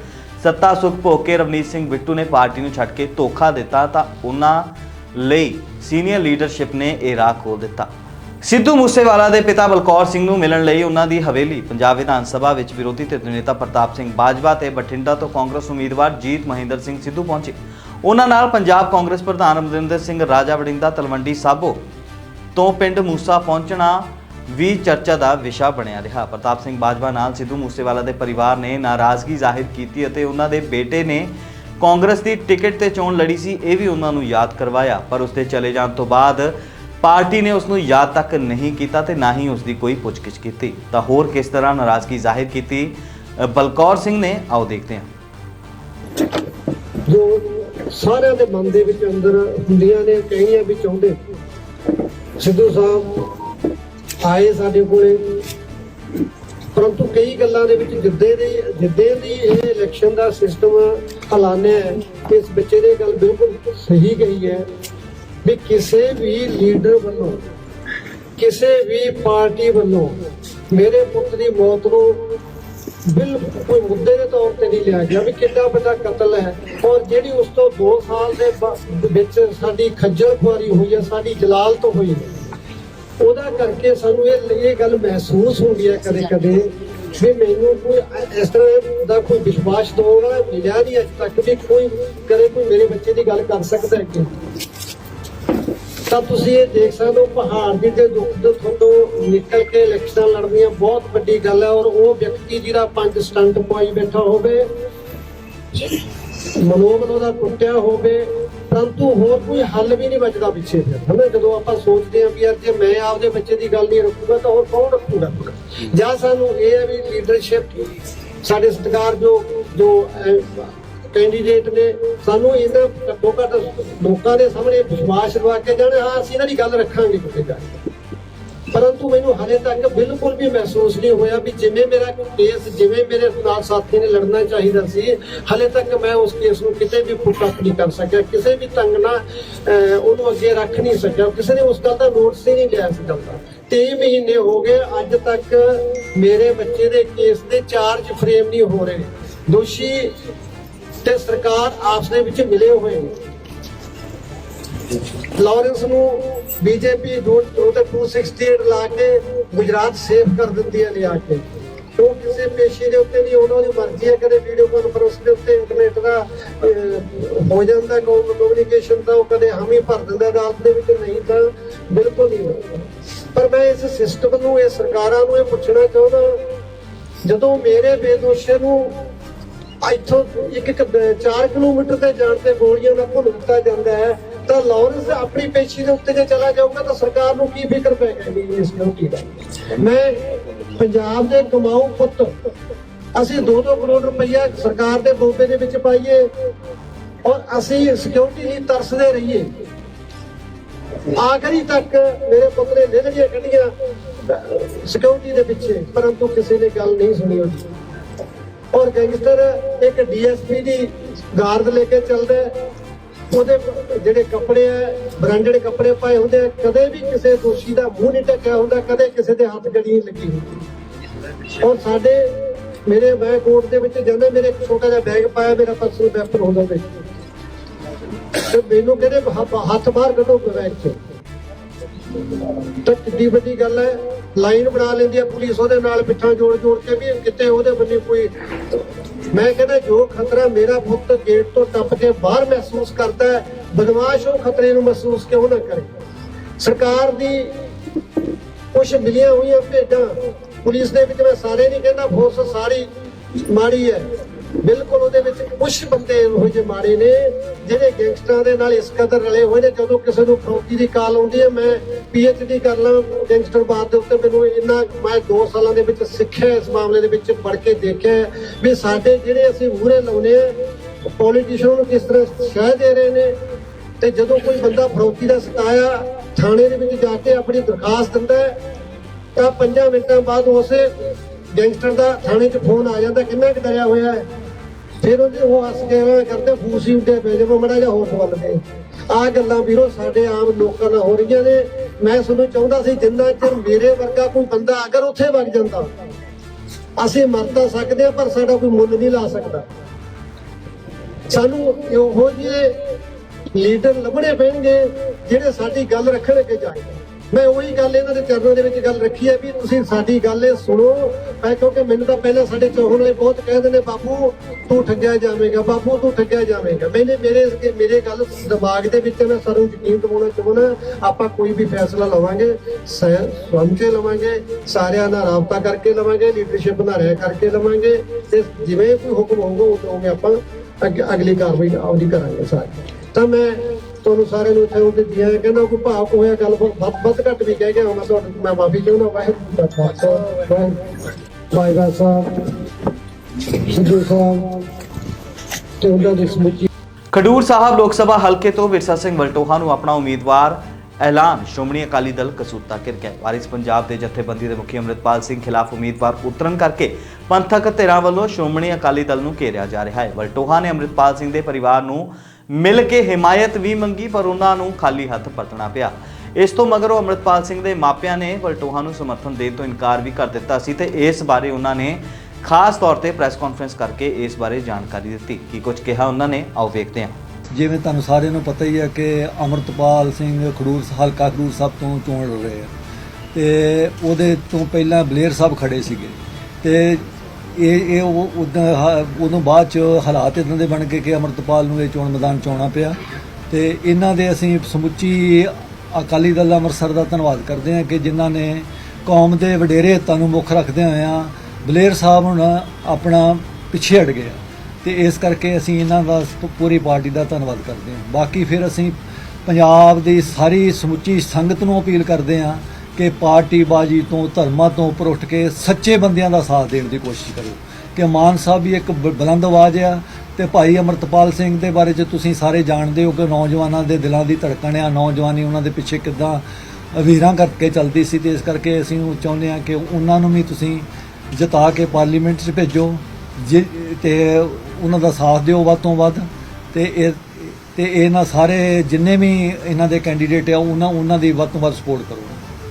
ਸੱਤਾ ਸੁਖ ਭੋਗ ਕੇ ਰਵਨੀਤ ਸਿੰਘ ਬਿੱਟੂ ਨੇ ਪਾਰਟੀ ਨੂੰ ਛੱਡ ਕੇ ਧੋਖਾ ਦਿੱਤਾ ਤਾਂ ਉਹਨਾਂ ਲਈ ਸੀਨੀਅਰ ਲੀਡਰਸ਼ਿਪ ਨੇ ਇਹ ਰਾਹ ਖੋਲ ਦਿੱਤਾ। ਸਿੱਧੂ ਮੂਸੇਵਾਲਾ ਦੇ ਪਿਤਾ ਬਲਕੌਰ ਸਿੰਘ ਨੂੰ ਮਿਲਣ ਲਈ ਉਹਨਾਂ ਦੀ ਹਵੇਲੀ ਪੰਜਾਬ ਵਿਧਾਨ ਸਭਾ ਵਿੱਚ ਵਿਰੋਧੀ ਧਿਰ ਦੇ ਨੇਤਾ ਪ੍ਰਤਾਪ ਸਿੰਘ ਬਾਜਵਾ ਤੇ ਬਠਿੰਡਾ ਤੋਂ ਕਾਂਗਰਸ ਉਮੀਦਵਾਰ ਜੀਤ ਮਹਿੰਦਰ ਸਿੰਘ ਸਿੱਧੂ ਪਹੁੰਚੇ। ਉਹਨਾਂ ਨਾਲ ਪੰਜਾਬ ਕਾਂਗਰਸ ਪ੍ਰਧਾਨ ਅਮਰਿੰਦਰ ਸਿੰਘ ਰਾਜਾ ਵੜਿੰਦਾ, ਤਲਵੰਡੀ ਸਾਬੋ ਤੋਂ ਪਿੰਡ ਮੂਸਾ ਪਹੁੰਚਣਾ ਵੀ ਚਰਚਾ ਦਾ ਵਿਸ਼ਾ ਬਣਿਆ ਰਿਹਾ। ਪ੍ਰਤਾਪ ਸਿੰਘ ਬਾਜਵਾ ਨਾਲ ਸਿੱਧੂ ਮੂਸੇਵਾਲਾ ਦੇ ਪਰਿਵਾਰ ਨੇ ਨਾਰਾਜ਼ਗੀ ਜ਼ਾਹਿਰ ਕੀਤੀ ਅਤੇ ਉਹਨਾਂ ਦੇ ਬੇਟੇ ਨੇ ਕਾਂਗਰਸ ਦੀ ਟਿਕਟ ਤੇ ਚੋਣ ਲੜੀ ਸੀ, ਇਹ ਵੀ ਉਹਨਾਂ ਨੂੰ ਯਾਦ ਕਰਵਾਇਆ। ਪਰ ਉਸ ਦੇ ਚਲੇ ਜਾਣ ਤੋਂ ਬਾਅਦ ਪਾਰਟੀ ਨੇ ਉਸ ਨੂੰ ਯਾਦ ਤੱਕ ਨਹੀਂ ਕੀਤਾ ਤੇ ਨਾ ਹੀ ਉਸ ਦੀ ਕੋਈ ਪੁੱਛਗਿੱਛ ਕੀਤੀ। ਤਾਂ ਹੋਰ ਕਿਸ ਤਰ੍ਹਾਂ ਨਾਰਾਜ਼ਗੀ ਜ਼ਾਹਿਰ ਕੀਤੀ? ਬਲਕੌਰ ਸਿੰਘ ਨੇ, ਆਓ ਦੇਖਦੇ ਹਾਂ। ਜੋ ਸਾਰਿਆਂ ਦੇ ਮਨ ਦੇ ਵਿੱਚ ਅੰਦਰ ਹੁੰਦੀਆਂ ਨੇ, ਕਈਆਂ ਵੀ ਚਾਹੁੰਦੇ ਸਿੱਧੂ ਸਾਹਿਬ ਆਏ ਸਾਡੇ ਕੋਲੇ। ਪਰੰਤੂ ਕਈ ਗੱਲਾਂ ਦੇ ਵਿੱਚ ਜਿੱਦੇ ਦੀ ਜਿੱਦੇ ਦੀ ਇਹ ਇਲੈਕਸ਼ਨ ਦਾ ਸਿਸਟਮ ਹਲਾਨਿਆ ਇਸ ਬੱਚੇ ਨੇ ਗੱਲ ਬਿਲਕੁਲ ਸਹੀ ਕਹੀ ਹੈ। ਵੀ ਕਿਸੇ ਵੀ ਲੀਡਰ ਵੱਲੋਂ, ਕਿਸੇ ਵੀ ਪਾਰਟੀ ਵੱਲੋਂ ਮੇਰੇ ਪੁੱਤ ਦੀ ਮੌਤ ਨੂੰ ਬਿਲਕੁਲ ਕੋਈ ਮੁੱਦੇ ਦੇ ਤੌਰ ਤੇ ਨਹੀਂ ਲਿਆ ਗਿਆ ਵੀ ਕਿੰਨਾ ਵੱਡਾ ਕਤਲ ਹੈ। ਔਰ ਜਿਹੜੀ ਉਸ ਤੋਂ 2 ਸਾਲ ਦੇ ਵਿੱਚ ਸਾਡੀ ਖੱਜਲ ਖੁਆਰੀ ਹੋਈ ਹੈ, ਸਾਡੀ ਜਲਾਲਤ ਹੋਈ ਉਹਦਾ ਕਰਕੇ ਸਾਨੂੰ ਇਹ ਇਹ ਗੱਲ ਮਹਿਸੂਸ ਹੁੰਦੀ ਹੈ ਕਦੇ ਕਦੇ ਵੀ ਮੈਨੂੰ ਕੋਈ ਇਸ ਤਰ੍ਹਾਂ ਦਾ ਕੋਈ ਵਿਸ਼ਵਾਸ ਦਵਾਉਣ ਮਿਲਿਆ ਨਹੀਂ ਅੱਜ ਤੱਕ ਵੀ ਕੋਈ ਕਦੇ ਕੋਈ ਮੇਰੇ ਬੱਚੇ ਦੀ ਗੱਲ ਕਰ ਸਕਦਾ ਹੈ ਕਿ ਤਾਂ ਤੁਸੀਂ ਇਹ ਦੇਖ ਸਕਦੇ ਹੋ, ਪਹਾੜ ਦੀ ਤੇ ਦੁੱਖ ਦੇ ਤੋਂ ਨਿਕਲ ਕੇ ਇਲੈਕਸ਼ਨ ਲੜਨੀਆਂ ਬਹੁਤ ਵੱਡੀ ਗੱਲ ਹੈ ਔਰ ਉਹ ਵਿਅਕਤੀ ਜਿਹੜਾ ਪੰਜ ਸਟੰਟ ਪਾਈ ਬੈਠਾ ਹੋਵੇ, ਮਨੋਬਲ ਉਹਦਾ ਟੁੱਟਿਆ ਹੋਵੇ, ਪਰੰਤੂ ਹੋਰ ਕੋਈ ਹੱਲ ਵੀ ਨਹੀਂ ਬਚਦਾ ਪਿੱਛੇ ਫਿਰ, ਹਨਾ? ਜਦੋਂ ਆਪਾਂ ਸੋਚਦੇ ਹਾਂ ਵੀ ਯਾਰ ਜੇ ਮੈਂ ਆਪਦੇ ਬੱਚੇ ਦੀ ਗੱਲ ਨਹੀਂ ਰੱਖੂਗਾ ਤਾਂ ਹੋਰ ਕੌਣ ਰੱਖੂਗਾ? ਜਾਂ ਸਾਨੂੰ ਇਹ ਹੈ ਵੀ ਲੀਡਰਸ਼ਿਪ ਸਾਡੇ ਸਤਿਕਾਰ ਜੋ ਜੋ ਕੈਂਡੀਡੇਟ ਨੇ, ਸਾਨੂੰ ਇਹਨਾਂ ਘੱਟੋ ਘੱਟ ਲੋਕਾਂ ਦੇ ਸਾਹਮਣੇ ਵਿਸ਼ਵਾਸ ਦਵਾ ਕੇ ਜਾਣ, ਹਾਂ, ਅਸੀਂ ਇਹਨਾਂ ਦੀ ਗੱਲ ਰੱਖਾਂਗੇ ਕਿਤੇ ਜਾ ਪਰੰਤੂ ਮੈਨੂੰ ਹਲੇ ਤੱਕ ਬਿਲਕੁਲ ਵੀ ਮਹਿਸੂਸ ਨਹੀਂ ਹੋਇਆ ਵੀ ਜਿਵੇਂ ਮੇਰਾ ਕੇਸ ਜਿਵੇਂ ਮੇਰੇ ਨਾਲ ਸਾਥੀ ਨੇ ਲੜਨਾ ਚਾਹੀਦਾ ਸੀ, ਹਲੇ ਤੱਕ ਮੈਂ ਉਸ ਕੇਸ ਨੂੰ ਕਿਤੇ ਵੀ ਪੁੱਟ ਅਪ ਨਹੀਂ ਕਰ ਸਕਿਆ, ਕਿਸੇ ਵੀ ਢੰਗ ਨਾਲ ਉਹਨੂੰ ਅੱਗੇ ਰੱਖ ਨਹੀਂ ਸਕਿਆ, ਕਿਸੇ ਨੇ ਉਸ ਗੱਲ ਦਾ ਨੋਟਿਸ ਹੀ ਨਹੀਂ ਲਿਆ ਇਸ ਗੱਲ ਦਾ। 23 ਮਹੀਨੇ ਹੋ ਗਏ, ਅੱਜ ਤੱਕ ਮੇਰੇ ਬੱਚੇ ਦੇ ਕੇਸ ਦੇ ਚਾਰਜ ਫਰੇਮ ਨਹੀਂ ਹੋ ਰਹੇ। ਦੋਸ਼ੀ ਤੇ ਸਰਕਾਰ ਆਪਸ ਦੇ ਵਿੱਚ ਮਿਲੇ ਹੋਏ ਨੇ। ਲਾਰੈਂਸ ਨੂੰ ਬੀਜੇਪੀ ਦੋ ਉਹਦੇ 268 ਲਾ ਕੇ ਗੁਜਰਾਤ ਸੇਫ ਕਰ ਦਿੰਦੀ ਹੈ ਲਿਆ ਕੇ। ਉਹ ਕਿਸੇ ਪੇਸ਼ੀ ਦੇ ਉੱਤੇ ਨਹੀਂ, ਉਹਨਾਂ ਦੀ ਮਰਜ਼ੀ ਹੈ। ਕਦੇ ਵੀਡੀਓ ਕਾਨਫਰੰਸ ਦੇ ਉੱਤੇ ਇੰਟਰਨੈਟ ਦਾ ਹੋ ਜਾਂਦਾ ਕਮਿਊਨੀਕੇਸ਼ਨ ਦਾ, ਉਹ ਕਦੇ ਹਾਮੀ ਭਰ ਦਿੰਦਾ ਅਦਾਲਤ ਦੇ ਵਿੱਚ ਨਹੀਂ ਤਾਂ ਬਿਲਕੁਲ ਨਹੀਂ। ਪਰ ਮੈਂ ਇਸ ਸਿਸਟਮ ਨੂੰ, ਇਹ ਸਰਕਾਰਾਂ ਨੂੰ ਇਹ ਪੁੱਛਣਾ ਚਾਹੁੰਦਾ ਜਦੋਂ ਮੇਰੇ ਬੇਦੋਸ਼ੇ ਨੂੰ ਇੱਥੋਂ ਇੱਕ ਇੱਕ 4 ਕਿਲੋਮੀਟਰ ਤੇ ਜਾਣ ਤੇ ਗੋਲੀਆਂ ਦਾ ਭੁੰਨ ਦਿੱਤਾ ਜਾਂਦਾ ਹੈ। ਤਾਂ ਲਾਰੈਂਸ ਆਪਣੀ ਪੇਸ਼ੀ ਦੇ ਉੱਤੇ ਜੇ ਚਲਾ ਜਾਊਗਾ ਤਾਂ ਸਰਕਾਰ ਨੂੰ ਕੀ ਫਿਕਰ ਪੈ ਜਾਏਗੀ ਇਸ ਸਿਕਿਉਰਿਟੀ ਦਾ ਮੈਂ ਪੰਜਾਬ ਦੇ ਕਮਾਊ ਪੁੱਤ ਅਸੀਂ 2-2 ਕਰੋੜ ਰੁਪਈਆ ਸਰਕਾਰ ਦੇ ਬੋਬੇ ਦੇ ਵਿੱਚ ਪਾਈਏ ਔਰ ਅਸੀਂ ਸਿਕਿਉਰਿਟੀ ਲਈ ਤਰਸਦੇ ਰਹੀਏ। ਆਖਰੀ ਤੱਕ ਮੇਰੇ ਪੁੱਤ ਨੇ ਜ਼ਿੰਦਗੀਆਂ ਕੱਢੀਆਂ ਸਿਕਿਉਰਿਟੀ ਦੇ ਪਿੱਛੇ ਪਰੰਤੂ ਕਿਸੇ ਨੇ ਗੱਲ ਨਹੀਂ ਸੁਣੀ ਉਹਦੀ। ਔਰ ਗੈਂਗਸਟਰ ਇੱਕ ਡੀਐਸਪੀ ਦੀ ਗਾਰਡ ਲੈ ਕੇ ਚੱਲਦਾ ਉਹਦੇ ਜਿਹੜੇ ਕੱਪੜੇ ਆ, ਬ੍ਰਾਂਡਡ ਕੱਪੜੇ ਪਾਏ ਹੁੰਦੇ ਆ, ਕਦੇ ਵੀ ਕਿਸੇ ਦੋਸ਼ੀ ਦਾ ਮੂੰਹ ਨਹੀਂ ਢੱਕਿਆ ਹੁੰਦਾ, ਕਦੇ ਕਿਸੇ ਦੇ ਹੱਥ ਗੜੀ ਲੱਗੀ ਹੁੰਦੀ। ਔਰ ਸਾਡੇ, ਮੇਰੇ ਮੈਂ ਕੋਰਟ ਦੇ ਵਿੱਚ ਜਾਂਦਾ ਮੇਰੇ ਇੱਕ ਛੋਟਾ ਜਿਹਾ ਬੈਗ ਪਾਇਆ, ਮੇਰਾ ਪਰਸਨਲ ਵੈਪਨ ਹੁੰਦਾ ਵਿੱਚ ਤੇ ਮੈਨੂੰ ਕਹਿੰਦੇ ਹੱਥ ਬਾਹਰ ਕੱਢੋ ਬੈਗ ਚੋਂ। ਤਾਂ ਕਿੱਡੀ ਵੱਡੀ ਗੱਲ ਹੈ, ਲਾਈਨ ਬਣਾ ਲੈਂਦੀ ਹੈ ਪੁਲਿਸ, ਉਹਦੇ ਨਾਲ ਪਿੱਠਾਂ ਜੋੜ ਜੋੜ ਕੇ ਵੀ ਕਿਤੇ ਉਹਦੇ ਬੰਨੇ ਕੋਈ ਮੈਂ ਕਹਿੰਦਾ ਜੋ ਖਤਰਾ ਮੇਰਾ ਪੁੱਤ ਗੇਟ ਤੋਂ ਟੱਪ ਕੇ ਬਾਹਰ ਮਹਿਸੂਸ ਕਰਦਾ ਹੈ, ਬਦਮਾਸ਼ ਉਹ ਖਤਰੇ ਨੂੰ ਮਹਿਸੂਸ ਕਿਉਂ ਨਾ ਕਰੇ? ਸਰਕਾਰ ਦੀ ਕੁਝ ਮਿਲੀਆਂ ਹੋਈਆਂ ਭੇਡਾਂ, ਪੁਲਿਸ ਦੇ ਵਿੱਚ ਮੈਂ ਸਾਰੇ ਨਹੀਂ ਕਹਿੰਦਾ, ਫੋਰਸ ਸਾਰੀ ਮਾੜੀ ਹੈ। ਬਿਲਕੁਲ ਉਹਦੇ ਵਿੱਚ ਕੁਝ ਬੰਦੇ ਇਹੋ ਜਿਹੇ ਮਾੜੇ ਨੇ, ਜਿਹੜੇ ਗੈਂਗਸਟਰਾਂ ਦੇ ਨਾਲ ਇਸ ਕਦਰ ਰਲੇ ਹੋਏ ਨੇ। ਜਦੋਂ ਕਿਸੇ ਨੂੰ ਫਰੋਤੀ ਦੀ ਕਾਲ ਆਉਂਦੀ ਹੈ, ਮੈਂ ਡੀ ਕਰ ਲਾਂ ਗੈਂਗਸਟਰਵਾਦ ਦੇ ਉੱਤੇ, ਮੈਨੂੰ ਇੰਨਾ ਮੈਂ 2 ਸਾਲਾਂ ਦੇ ਵਿੱਚ ਸਿੱਖਿਆ ਇਸ ਮਾਮਲੇ ਦੇ ਵਿੱਚ, ਪੜ੍ਹ ਕੇ ਦੇਖਿਆ ਵੀ ਸਾਡੇ ਜਿਹੜੇ ਅਸੀਂ ਮੂਹਰੇ ਲਾਉਨੇ ਆ ਪੋਲੀਟੀਸ਼ੀਅਨ ਨੂੰ ਕਿਸ ਤਰ੍ਹਾਂ ਸ਼ਹਿ ਦੇ ਰਹੇ ਨੇ। ਤੇ ਜਦੋਂ ਕੋਈ ਬੰਦਾ ਫਰੋਤੀ ਦਾ ਸਤਾਇਆ, ਥਾਣੇ ਦੇ ਵਿੱਚ ਜਾ ਕੇ ਆਪਣੀ ਦਰਖਾਸਤ ਦਿੰਦਾ ਤਾਂ 5 ਮਿੰਟਾਂ ਬਾਅਦ ਉਸੇ ਗੈਂਗਸਟਰ ਦਾ ਥਾਣੇ 'ਚ ਫੋਨ ਆ ਜਾਂਦਾ, ਕਿੰਨਾ ਕੁ ਡਰਿਆ ਹੋਇਆ ਹੈ? ਫਿਰ ਉਹ ਉਹ ਹੱਸ ਕੇ ਐਵੇਂ ਕਰਦੇ, ਫੂਸੀ ਉੱਤੇ ਪੈ ਜਾਵੋ ਮੜਾ ਜਾ ਹੋਰ ਵੱਲ ਦੇ ਆ ਗੱਲਾਂ ਵੀਰੋ ਸਾਡੇ ਆਮ ਲੋਕਾਂ ਨਾਲ ਹੋ ਰਹੀਆਂ ਨੇ। ਮੈਂ ਤੁਹਾਨੂੰ ਚਾਹੁੰਦਾ ਸੀ, ਜਿੰਨਾ ਚਿਰ ਮੇਰੇ ਵਰਗਾ ਕੋਈ ਬੰਦਾ ਅਗਰ ਉੱਥੇ ਵਗ ਜਾਂਦਾ, ਅਸੀਂ ਮਰ ਤਾਂ ਸਕਦੇ ਹਾਂ, ਪਰ ਸਾਡਾ ਕੋਈ ਮੁੱਲ ਨਹੀਂ ਲਾ ਸਕਦਾ। ਸਾਨੂੰ ਇਹੋ ਜਿਹੇ ਲੀਡਰ ਲੱਭਣੇ ਪੈਣਗੇ, ਜਿਹੜੇ ਸਾਡੀ ਗੱਲ ਰੱਖਣ ਅੱਗੇ ਜਾ ਮੈਂ ਉਹੀ ਗੱਲ ਇਹਨਾਂ ਦੇ ਚਰਨਾਂ ਦੇ ਵਿੱਚ ਗੱਲ ਰੱਖੀ ਹੈ ਵੀ ਤੁਸੀਂ ਸਾਡੀ ਗੱਲ ਇਹ ਸੁਣੋ। ਮੈਂ ਕਿਉਂਕਿ ਮੈਨੂੰ ਤਾਂ ਪਹਿਲਾਂ ਸਾਡੇ ਚੌਹਣ ਵਾਲੇ ਬਹੁਤ ਕਹਿੰਦੇ ਨੇ, ਬਾਪੂ, ਤੂੰ ਠੱਗਿਆ ਜਾਵੇਂਗਾ, ਬਾਪੂ, ਤੂੰ ਠੱਗਿਆ ਜਾਵੇਂਗਾ। ਮੈਨੇ ਮੇਰੇ ਮੇਰੇ ਗੱਲ ਦਿਮਾਗ ਦੇ ਵਿੱਚ ਮੈਂ ਸਾਨੂੰ ਯਕੀਨ ਦਿਵਾਉਣਾ ਚਾਹੁੰਦਾ। ਆਪਾਂ ਕੋਈ ਵੀ ਫੈਸਲਾ ਲਵਾਂਗੇ ਸਮਝੇ ਲਵਾਂਗੇ, ਸਾਰਿਆਂ ਨਾਲ ਰਾਬਤਾ ਕਰਕੇ ਲਵਾਂਗੇ ਲੀਡਰਸ਼ਿਪ ਨਾਲ ਰਹਿ ਕਰਕੇ ਲਵਾਂਗੇ। ਤੇ ਜਿਵੇਂ ਕੋਈ ਹੁਕਮ ਹੋਊਗਾ ਉਵੇਂ ਆਪਾਂ ਅੱਗੇ ਅਗਲੀ ਕਾਰਵਾਈ ਆਪਦੀ ਕਰਾਂਗੇ ਸਾਰੇ। ਤਾਂ ਮੈਂ ਤੁਹਾਨੂੰ ਸਾਰਿਆਂ ਨੂੰ ਇੱਥੇ ਉਹਦੇ ਦਿਆ ਕਹਿੰਦਾ ਕੋਈ ਭਾਵ ਹੋਇਆ ਗੱਲ ਵੱਧ ਵੱਧ ਘੱਟ ਵੀ ਕਹਿ ਗਿਆ ਮੈਂ ਤੁਹਾਡੇ ਮੈਂ ਮਾਫੀ ਚਾਹੁੰਦਾ, ਵਾਹਿਗੁਰੂ ਜੀ ਖਾਲਸਾ ਵਾਹਿਗੁਰੂ ਵਾਹਿਗੁਰੂ ਸਾਹਿਬ ਸਿੱਧੂ ਸਾਹਿਬ ਤੇ ਉਹਨਾਂ ਦੀ ਸਮੁੱਚੀ ਖਡੂਰ ਸਾਹਿਬ ਲੋਕ ਸਭਾ ਹਲਕੇ ਤੋਂ ਵਿਰਸਾ ਸਿੰਘ ਵਲਟੋਹਾ ਨੂੰ ਆਪਣਾ ਉਮੀਦਵਾਰ ਐਲਾਨ। ਸ਼੍ਰੋਮਣੀ ਅਕਾਲੀ ਦਲ ਕਸੂਤਾ ਕਰ ਵਾਰਿਸ ਪੰਜਾਬ ਦੇ ਜਥੇਬੰਦੀ ਦੇ ਮੁਖੀ ਅੰਮ੍ਰਿਤਪਾਲ ਸਿੰਘ ਖਿਲਾਫ ਉਮੀਦਵਾਰ ਉਤਰਨ ਕਰਕੇ ਪੰਥਕ ਧਿਰਾਂ ਵੱਲੋਂ ਸ਼੍ਰੋਮਣੀ ਅਕਾਲੀ ਦਲ ਨੂੰ ਘੇਰਿਆ ਜਾ ਰਿਹਾ ਹੈ। ਵਲਟੋਹਾ ਨੇ ਅੰਮ੍ਰਿਤਪਾਲ ਸਿੰਘ ਦੇ ਪਰਿਵਾਰ ਨੂੰ ਮਿਲ ਕੇ ਹਿਮਾਇਤ ਵੀ ਮੰਗੀ, ਪਰ ਉਹਨਾਂ ਨੂੰ ਖਾਲੀ ਹੱਥ ਪਰਤਣਾ ਪਿਆ। ਇਸ ਤੋਂ ਮਗਰੋਂ ਅੰਮ੍ਰਿਤਪਾਲ ਸਿੰਘ ਦੇ ਮਾਪਿਆਂ ਨੇ ਵਲਟੋਹਾ ਨੂੰ ਸਮਰਥਨ ਦੇਣ ਤੋਂ ਇਨਕਾਰ ਵੀ ਕਰ ਦਿੱਤਾ ਸੀ ਤੇ ਇਸ ਬਾਰੇ ਉਹਨਾਂ ਨੇ ਖਾਸ ਤੌਰ ਤੇ ਪ੍ਰੈਸ ਕਾਨਫਰੰਸ ਕਰਕੇ ਇਸ ਬਾਰੇ ਜਾਣਕਾਰੀ ਦਿੱਤੀ। ਕੀ ਕੁਝ ਕਿਹਾ ਉਹਨਾਂ ਨੇ? ਆਓ ਵੇਖਦੇ ਹਾਂ। ਜਿਵੇਂ ਤੁਹਾਨੂੰ ਸਾਰਿਆਂ ਨੂੰ ਪਤਾ ਹੀ ਹੈ ਕਿ ਅਮਰਤਪਾਲ ਸਿੰਘ ਖਡੂਰ, ਹਲਕਾ ਖਡੂਰ ਸਾਹਿਬ ਤੋਂ ਚੋਣ ਲੜ ਰਹੇ ਆ। ਤੇ ਉਹਦੇ ਤੋਂ ਪਹਿਲਾਂ ਬਲੇਅਰ ਸਾਹਿਬ ਖੜੇ ਸੀਗੇ। ਤੇ ਇਹ ਇਹ ਉਹ, ਉਦੋਂ ਉਦੋਂ ਬਾਅਦ ਚ ਹਾਲਾਤ ਇਦਾਂ ਦੇ ਬਣ ਗਏ ਕਿ ਅਮਰਤਪਾਲ ਨੂੰ ਇਹ ਚੋਣ ਮੈਦਾਨ ਚ ਆਉਣਾ ਪਿਆ। ਤੇ ਇਹਨਾਂ ਦੇ ਅਸੀਂ ਸਮੁੱਚੀ ਅਕਾਲੀ ਦਲ ਅੰਮ੍ਰਿਤਸਰ ਦਾ ਧੰਨਵਾਦ ਕਰਦੇ ਹਾਂ ਕਿ ਜਿਨ੍ਹਾਂ ਨੇ ਕੌਮ ਦੇ ਵਡੇਰੇ ਹਿੱਤਾਂ ਨੂੰ ਮੁੱਖ ਰੱਖਦੇ ਹੋਏ ਹੋਇਆਂ ਬਲੇਰ ਸਾਹਿਬ ਹੁਣ ਆਪਣਾ ਪਿੱਛੇ ਹਟ ਗਿਆ ਆ। ਤੇ ਇਸ ਕਰਕੇ ਅਸੀਂ ਇਹਨਾਂ ਦਾ ਪੂਰੀ ਪਾਰਟੀ ਦਾ ਧੰਨਵਾਦ ਕਰਦੇ ਹਾਂ। ਬਾਕੀ ਫਿਰ ਅਸੀਂ ਪੰਜਾਬ ਦੀ ਸਾਰੀ ਸਮੁੱਚੀ ਸੰਗਤ ਨੂੰ ਅਪੀਲ ਕਰਦੇ ਹਾਂ ਕਿ ਪਾਰਟੀ ਬਾਜੀ ਤੋਂ, ਧਰਮਾਂ ਤੋਂ ਉੱਪਰ ਉੱਠ ਕੇ ਸੱਚੇ ਬੰਦਿਆਂ ਦਾ ਸਾਥ ਦੇਣ ਦੀ ਕੋਸ਼ਿਸ਼ ਕਰੋ। ਕਿ ਮਾਨ ਸਾਹਿਬ ਵੀ ਇੱਕ ਬ- ਬੁਲੰਦ ਆਵਾਜ਼ ਆ ਤੇ ਭਾਈ ਅਮਰਤਪਾਲ ਸਿੰਘ ਦੇ ਬਾਰੇ ਚ ਤੁਸੀਂ ਸਾਰੇ ਜਾਣਦੇ ਹੋ ਕਿ ਨੌਜਵਾਨਾਂ ਦੇ ਦਿਲਾਂ ਦੀ ਧੜਕਣ ਆ, ਨੌਜਵਾਨੀ ਉਹਨਾਂ ਦੇ ਪਿੱਛੇ ਕਿੱਦਾਂ ਵੀਰਾਂ ਕਰਕੇ ਚੱਲਦੀ ਸੀ ਤੇ ਇਸ ਕਰਕੇ ਅਸੀਂ ਉਹ ਚਾਹੁੰਦੇ ਹਾਂ ਕਿ ਉਹਨਾਂ ਨੂੰ ਵੀ ਤੁਸੀਂ ਜਿਤਾ ਕੇ ਪਾਰਲੀਮੈਂਟ 'ਚ ਭੇਜੋ, ਜਿ- ਤੇ ਉਹਨਾਂ ਦਾ ਸਾਥ ਦਿਓ ਵੱਧ ਤੋਂ ਵੱਧ ਤੇ ਇਹ, ਤੇ ਇਹਨਾਂ ਸਾਰੇ ਜਿੰਨੇ ਵੀ ਇਹਨਾਂ ਦੇ ਕੈਂਡੀਡੇਟ ਆ, ਉਹਨਾਂ ਉਹਨਾਂ ਦੀ ਵੱਧ ਤੋਂ ਵੱਧ ਸਪੋਰਟ ਕਰੋ।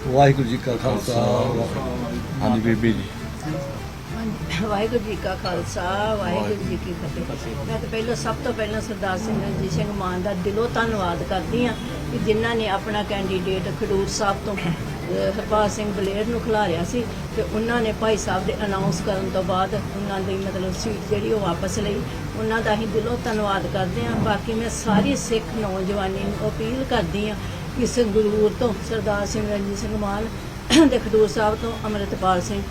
ਵਾਹਿਗੁਰੂ ਜੀ ਕਾ ਖਾਲਸਾ, ਵਾਹਿਗੁਰੂ ਹਾਂਜੀ ਬੀਬੀ ਜੀ। ਵਾਹਿਗੁਰੂ ਜੀ ਕਾ ਖਾਲਸਾ, ਵਾਹਿਗੁਰੂ ਜੀ ਕੀ ਫਤਿਹ। ਮੈਂ ਤਾਂ ਪਹਿਲਾਂ ਸਭ ਤੋਂ ਪਹਿਲਾਂ ਸਰਦਾਰ ਸਿੰਘ ਰਣਜੀਤ ਸਿੰਘ ਮਾਨ ਦਾ ਦਿਲੋਂ ਧੰਨਵਾਦ ਕਰਦੀ ਹਾਂ ਕਿ ਜਿਨ੍ਹਾਂ ਨੇ ਆਪਣਾ ਕੈਂਡੀਡੇਟ ਖਡੂਰ ਸਾਹਿਬ ਤੋਂ ਹਰਪਾਲ ਸਿੰਘ ਬਲੇਰ ਨੂੰ ਖਿਲਾਰਿਆ ਸੀ ਤੇ ਉਹਨਾਂ ਨੇ ਭਾਈ ਸਾਹਿਬ ਦੇ ਅਨਾਉਂਸ ਕਰਨ ਤੋਂ ਬਾਅਦ ਉਹਨਾਂ ਦੀ ਮਤਲਬ ਸੀਟ ਜਿਹੜੀ ਉਹ ਵਾਪਸ ਲਈ। ਉਹਨਾਂ ਦਾ ਅਸੀਂ ਦਿਲੋਂ ਧੰਨਵਾਦ ਕਰਦੇ ਹਾਂ। ਬਾਕੀ ਮੈਂ ਸਾਰੀ ਸਿੱਖ ਨੌਜਵਾਨੀ ਨੂੰ ਅਪੀਲ ਕਰਦੀ ਹਾਂ ਕਿ ਸੰਗਰੂਰ ਤੋਂ ਸਰਦਾਰ ਸਿੰਘ ਰਣਜੀਤ ਸਿੰਘ ਮਾਨ ਤੇ ਖਡੂਰ ਸਾਹਿਬ ਤੋਂ ਅੰਮ੍ਰਿਤਪਾਲ ਸਿੰਘ।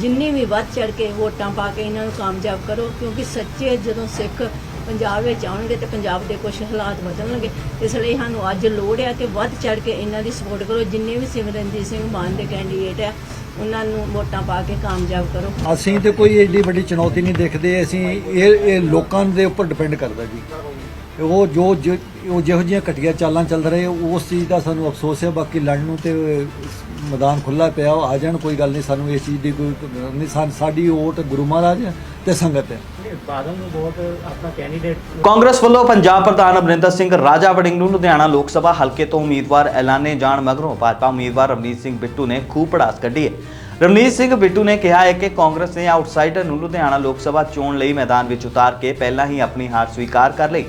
ਜਿੰਨੀ ਵੀ ਵੱਧ ਚੜ ਕੇ ਵੋਟਾਂ ਪਾ ਕੇ ਇਹਨਾਂ ਨੂੰ ਕਾਮਯਾਬ ਕਰੋ, ਕਿਉਂਕਿ ਸੱਚੇ ਜਦੋਂ ਸਿੱਖ ਪੰਜਾਬ ਵਿੱਚ ਆਉਣਗੇ ਤੇ ਪੰਜਾਬ ਦੇ ਕੁਝ ਹਾਲਾਤ ਬਦਲਣਗੇ। ਇਸ ਲਈ ਸਾਨੂੰ ਅੱਜ ਲੋੜ ਹੈ ਕਿ ਵੱਧ ਚੜ ਕੇ ਇਹਨਾਂ ਦੀ ਸਪੋਰਟ ਕਰੋ। ਜਿੰਨੇ ਵੀ ਸਿਮਰਨਜੀਤ ਸਿੰਘ ਮਾਨ ਦੇ ਕੈਂਡੀਡੇਟ ਆ ਉਹਨਾਂ ਨੂੰ ਵੋਟਾਂ ਪਾ ਕੇ ਕਾਮਯਾਬ ਕਰੋ। ਅਸੀਂ ਤੇ ਕੋਈ ਏਡੀ ਵੱਡੀ ਚੁਣੌਤੀ ਨਹੀਂ ਦੇਖਦੇ। ਅਸੀਂ ਇਹ ਇਹ ਲੋਕਾਂ ਦੇ ਉੱਪਰ ਡਿਪੈਂਡ ਕਰਦਾ ਜੀ। ਉਹ ਜੋ ਜੋ- ਉਹ ਜਿਹੋ ਜਿਹੀਆਂ ਘਟੀਆਂ ਚਾਲਾਂ ਚੱਲ ਰਹੇ ਉਸ ਚੀਜ਼ ਦਾ ਸਾਨੂੰ ਅਫਸੋਸ ਹੈ। ਬਾਕੀ ਲੜਨ ਨੂੰ ਤੇ ਮੈਦਾਨ ਖੁੱਲਾ ਪਿਆ ਉਹ ਆ ਜਾਣ ਕੋਈ ਗੱਲ ਨਹੀਂ। ਸਾਨੂੰ ਇਸ ਚੀਜ਼ ਦੀ ਕੋਈ ਨਹੀਂ ਸਾ- ਸਾਡੀ ਵੋਟ ਗੁਰੂ ਮਹਾਰਾਜ ਤੇ ਸੰਗਤ ਹੈ। ਬਾਦਲ ਨੂੰ ਬਹੁਤ ਆਪਣਾ ਕੈਂਡੀਡੇਟ ਕਾਂਗਰਸ ਵੱਲੋਂ ਪੰਜਾਬ ਪ੍ਰਧਾਨ ਅਮਰਿੰਦਰ ਸਿੰਘ ਰਾਜਾ ਵੜਿੰਗ ਨੂੰ ਲੁਧਿਆਣਾ ਲੋਕ ਸਭਾ ਹਲਕੇ ਤੋਂ ਉਮੀਦਵਾਰ ਐਲਾਨੇ ਜਾਣ ਮਗਰੋਂ ਭਾਜਪਾ ਉਮੀਦਵਾਰ ਰਵਨੀਤ ਸਿੰਘ ਬਿੱਟੂ ਨੇ ਖੂਬ ਪੜਾਸ ਕੱਢੀ ਹੈ। ਰਵਨੀਤ ਸਿੰਘ ਬਿੱਟੂ ਨੇ ਕਿਹਾ ਹੈ ਕਿ ਕਾਂਗਰਸ ਨੇ ਆਊਟਸਾਈਡਰ ਨੂੰ ਲੁਧਿਆਣਾ ਲੋਕ ਸਭਾ ਚੋਣ ਲਈ ਮੈਦਾਨ ਵਿੱਚ ਉਤਾਰ ਕੇ ਪਹਿਲਾਂ ਹੀ ਆਪਣੀ ਹਾਰ ਸਵੀਕਾਰ ਕਰ ਲਈ।